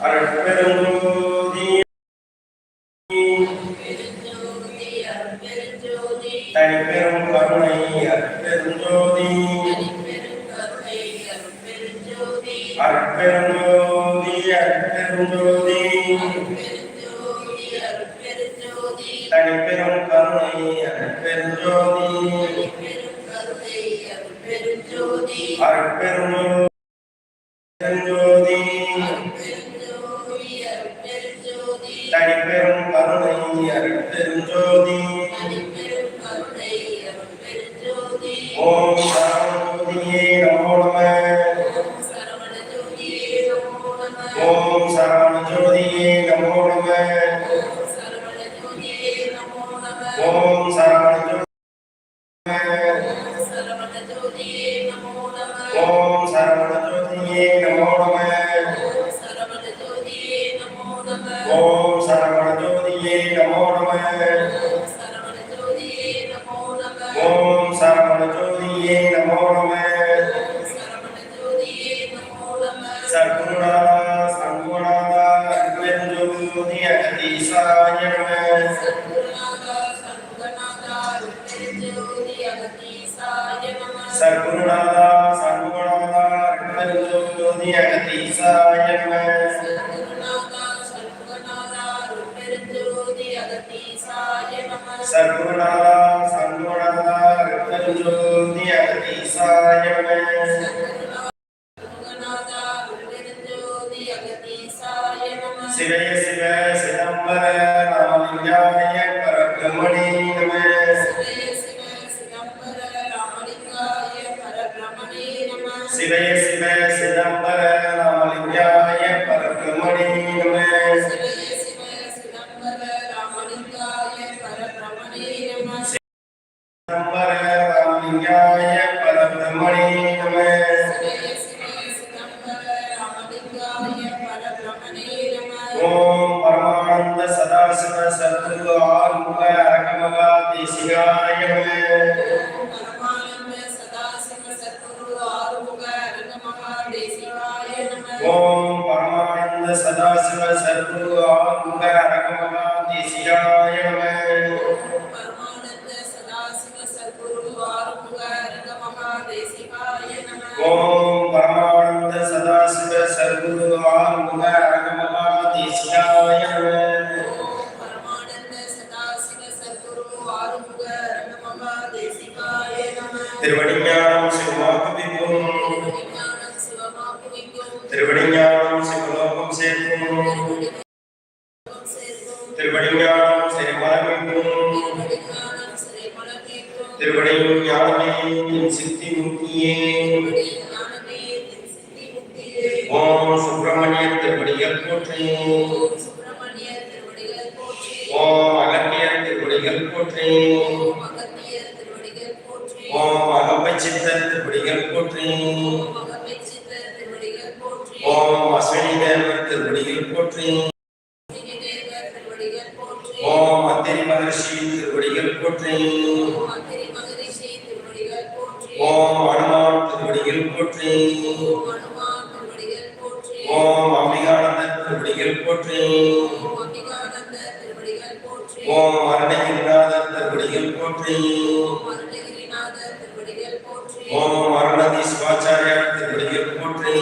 Ahora, नमो नमः ओम सर्व சர்வநாதா சங்கோநாதா ரத்தஞ்சோதி அகதீசாய நம 어. சிறைமலமெங்கும் திருவடியும் ஞானமே என் சித்தி முக்தியே. ஓம் சுப்பிரமணிய திருவடிகள் போற்றி. ஓம் அகத்திய திருவடிகள் போற்றி. போற்றி. ஓம் அருணதீஸ்வாச்சாரியார் திருவடிகள் போற்றி.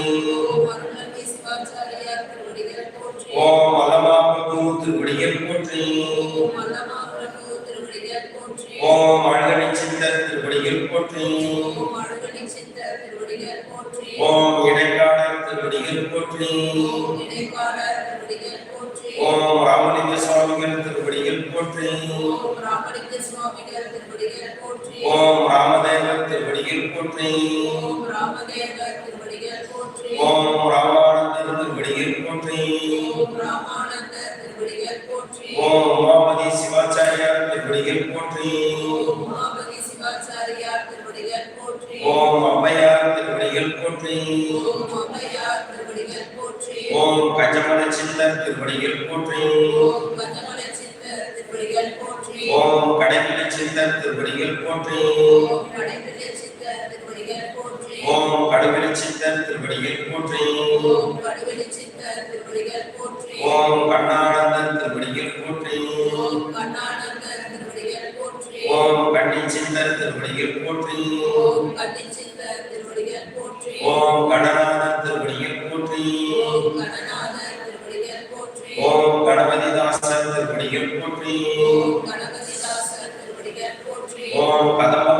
ஓம் அவ்வையார் திருவடிகள் போற்றி. ஓம் கஜமல சித்தர் திருவடிகள் போற்றி. ஓம் கடைபிடி சித்தர் திருவடிகள் போற்றி. ஓம் கடுவிளி சித்தர் திருவடிகள் போற்றி. ஓம் கண்ணாடி அடி சிந்தர் போற்றி ஓம் அடி சிந்தர் திருவடிகள் ஓம் கணபதிதாசர் திருவடிகள் போற்றி ஓம் கணபதிதாசர்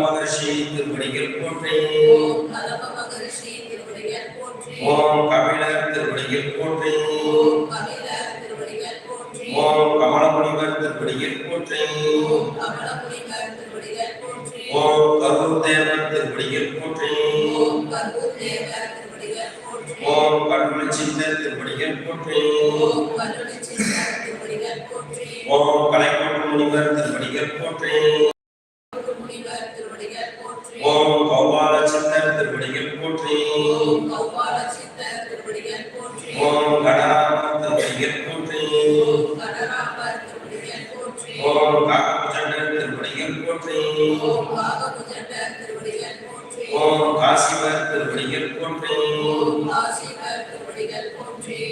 மகர்ஷி திருவடிகள் போற்றி ஓம் கதம்ப மகர்ஷி திருவடிகள் ஓம் கபிலர் திருவடிகள் போற்றி திருவடிகள் போற்றி ஓம் கலைக்கோட்டு முனிவர் திருவடிகள் போற்றி.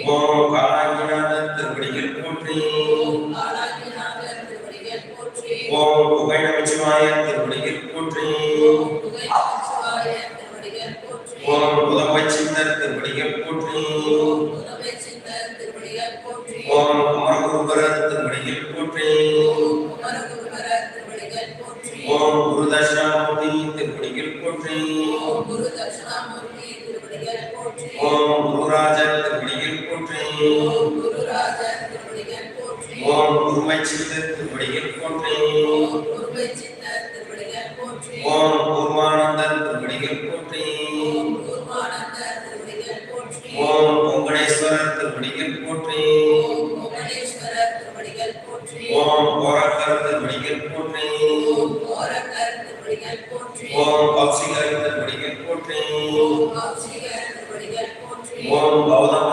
ஓம் காலாஜிநாதர் திருப்படிகள் போற்றி. ஓம் புகை நமச்சிவாய திருப்படிகள் ஓம் ஓரக்கருத்து மொழிகள் போற்றி. ஓம் பக்ஷிகரத்து மொழிகள் போற்றி. ஓம் பௌதம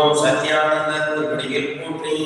ஓம் சத்யானந்த திருவடியில் போற்றி.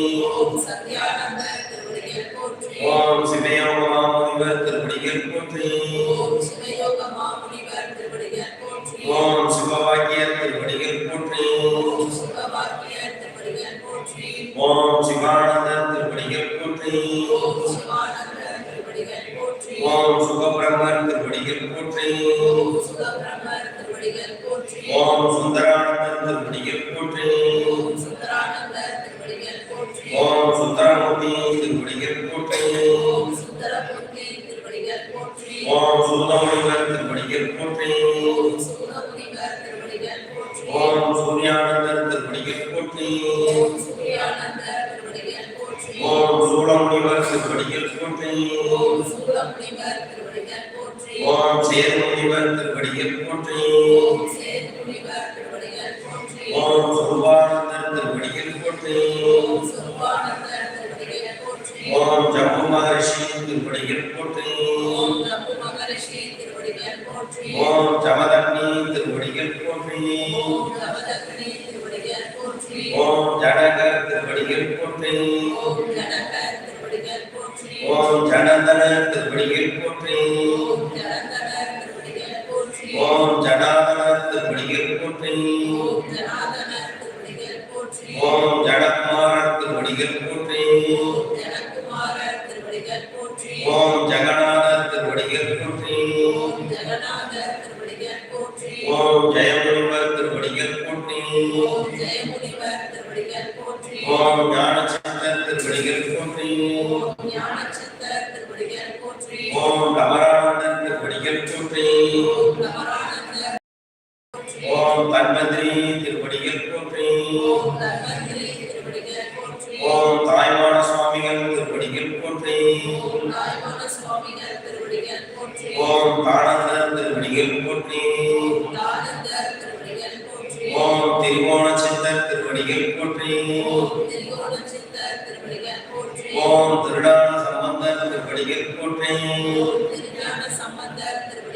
திருவடிகள் போற்றி. ஓம் சேர்முனிவர் திருவடிகள் போற்றி. ஓம் ஜெகநாதர் திருவடிகள் போற்றி. ஓம் ஜெயம்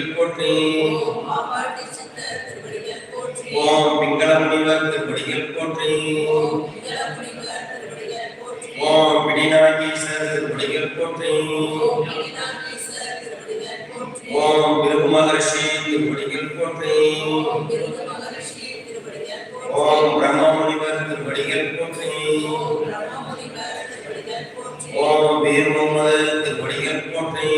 திருவடிகள் போற்றி ஓம் பிங்கள முனிவர் திருவடிகள் போற்றி. ஓம் பிடிநாகேசர் திருவடிகள் போற்றி. ஓம் பிருகு மகர்ஷி திருவடிகள் போற்றி. ஓம் பிரம்ம முனிவர் திருவடிகள் போற்றி. ஓம் வீர் முகமது திருவடிகள் போற்றி.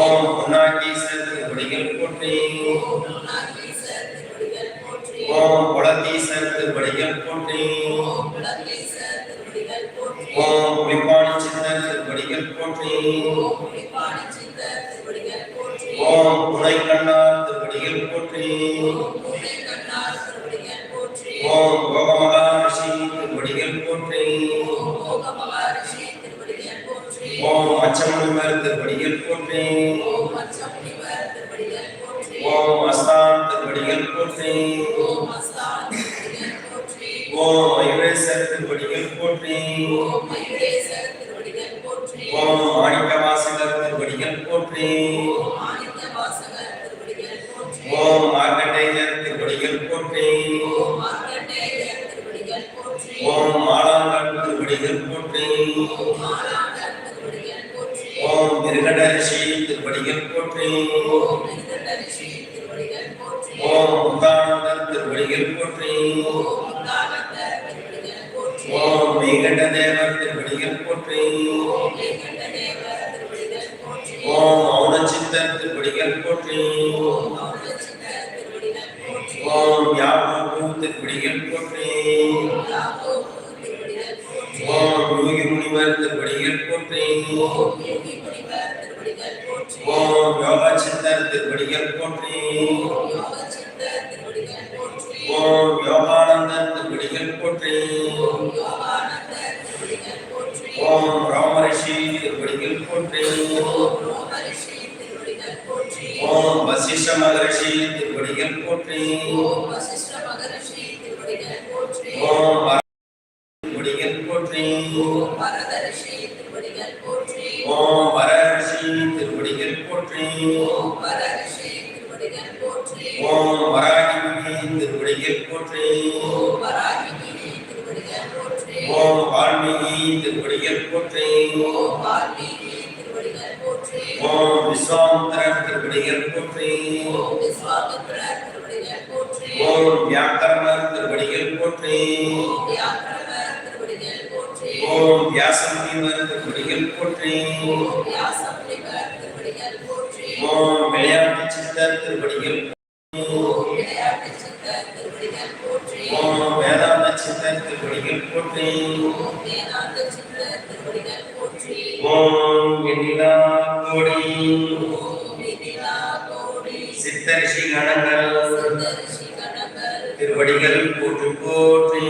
ஓம் குணாகீசர் படிகள் போற்றி. ஓம் குலத்தீசர் திருப்படிகள் போற்றி. ஓம் புலிப்பாணி சித்தர் திருப்படிகள் போற்றி. ஓம் புனைக்கண்ணார் திருப்படிகள் போற்றி. ஆச்சமணி மருத்துவ படிகள் போற்றேன். போற்றி. ஓம் வெங்கட தேவர் திருப்படிகள் போற்றி. ஓம் மௌனச்சித்தர் திருப்படிகள் போற்றி. ஓம் யாபூ திருப்படிகள் போற்றி. ஓம் யோகி முனிவர் திருப்படிகள் போற்றி. ஓம் முடிகள் போற்றி ஓம் வரதரிசி திருவடிகள் போற்றி ஓம் வரதரிசி திருவடிகள் போற்றி ஓம் வரதரிசி திருவடிகள் போற்றி ஓம் வராகி திருவடிகள் போற்றி ஓம் வராகி திருவடிகள் போற்றி ஓம் வால்மீகி திருவடிகள் போற்றி ஓம் வால்மீகி திருவடிகள் போற்றி திருவடிகள் போற்றி. ஓம் வியாசமுனிவர் திருவடிகள் போற்றி. ஓம் விளையாட்டு சித்தர் திருவடிகள் ஓம் வேதாந்த சித்தர் திருவடிகள் போற்றி. ஓம் வெண்ணிலா கோடி. சித்தரிஷி கணங்கள். திருப்படிகள் போற்றி போற்றி.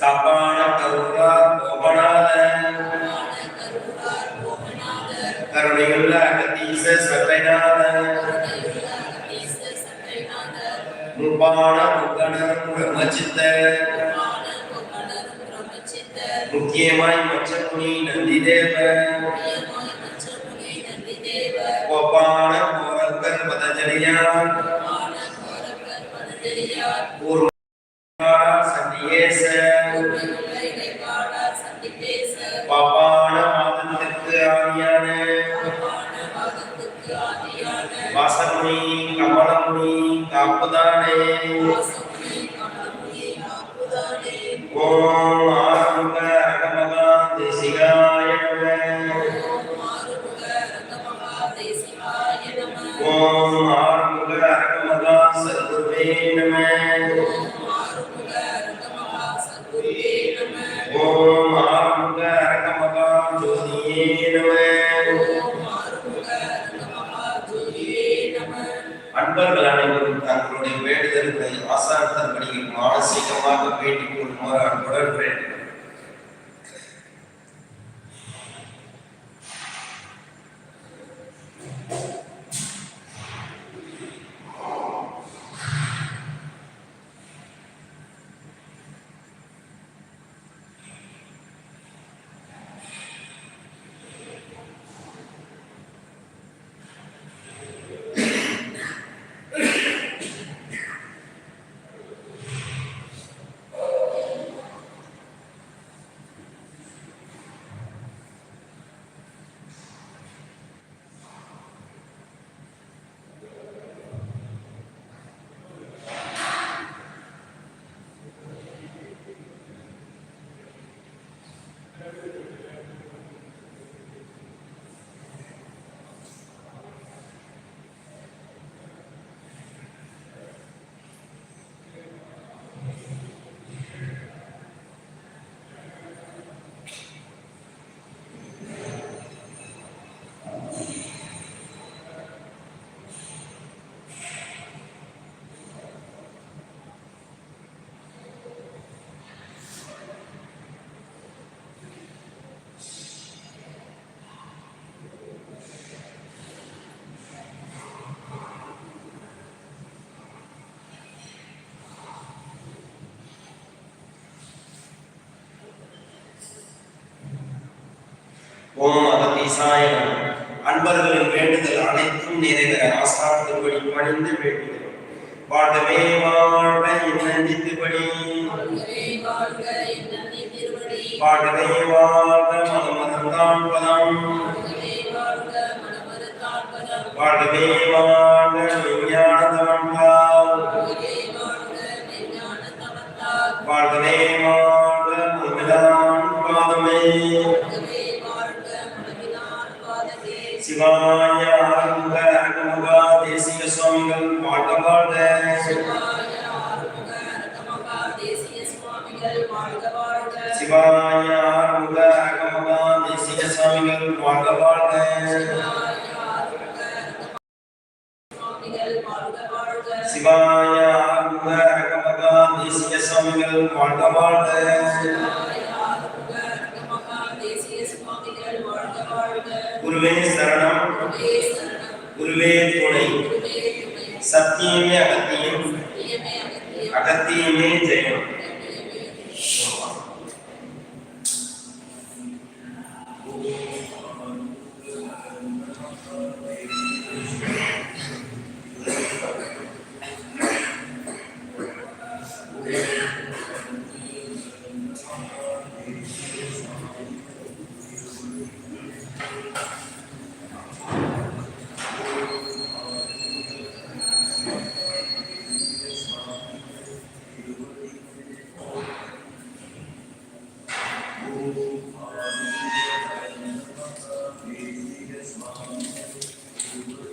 தப்பான கருவா கோபநாத கருணையுள்ள அகத்தீச சபைநாத. முப்பான முக்கணர் பிரமச்சித்த முக்கியமாய் மச்சமுனி நந்திதேவன் ஒரு சந்தி ஏச பாபா ஓம் அகதீசாய அன்பர்களின் வேண்டுதல் அனைத்தும் நிறைவேற. ஆசான் திருப்படி பணிந்து வேண்டுகிறேன் வாழ்வே வாழ்க என்னந்தி திருப்படி வாழ்வே வாழ்க மனமருந்தான் பதம் வாழ்வே வாழ்க சிவாய ஆறுமுக அகமுகா தேசிய சுவாமிகள் வாழ்க வாழ்க சிவாய ஆறுமுக அகமுகா தேசிய சுவாமிகள் வாழ்க வாழ்க குருவே சரணம் குருவே துணை சத்தியமே அகத்தியம் அகத்தியமே ஜெயம் Thank you.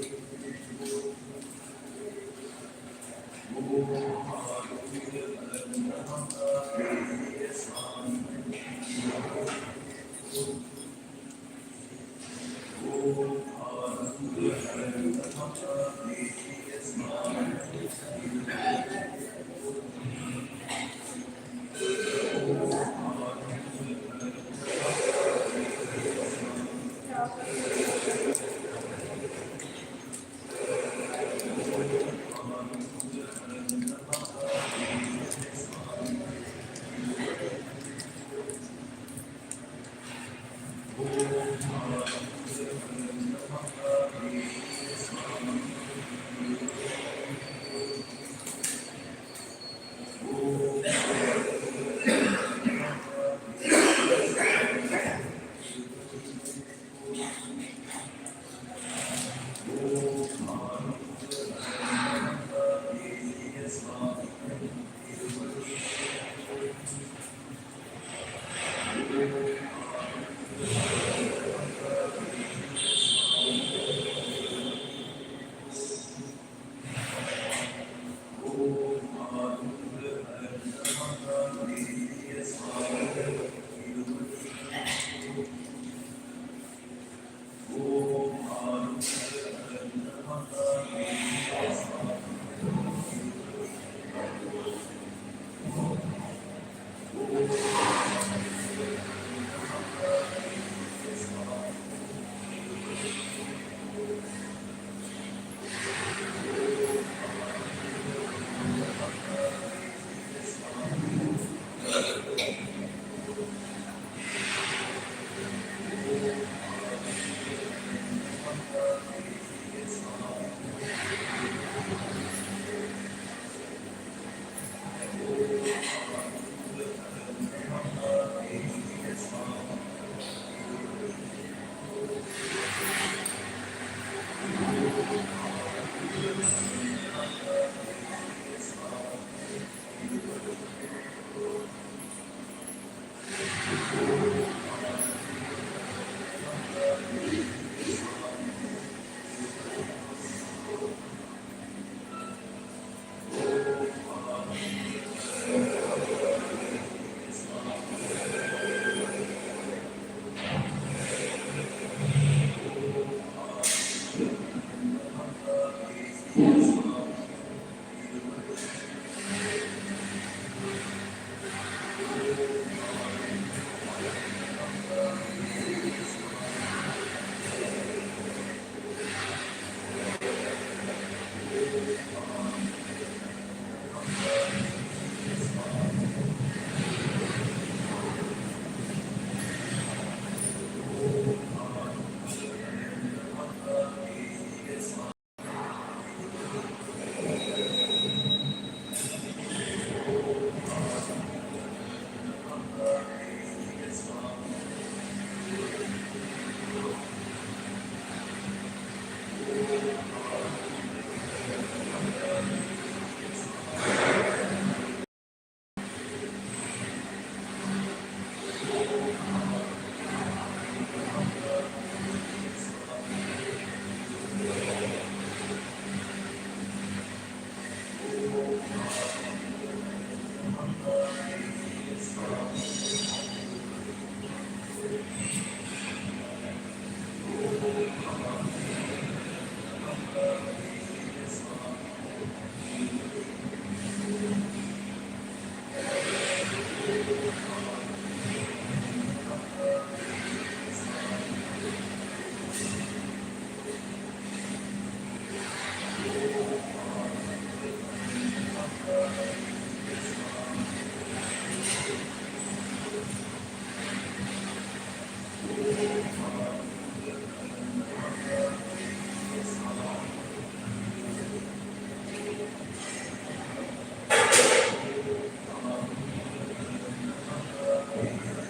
오, 아,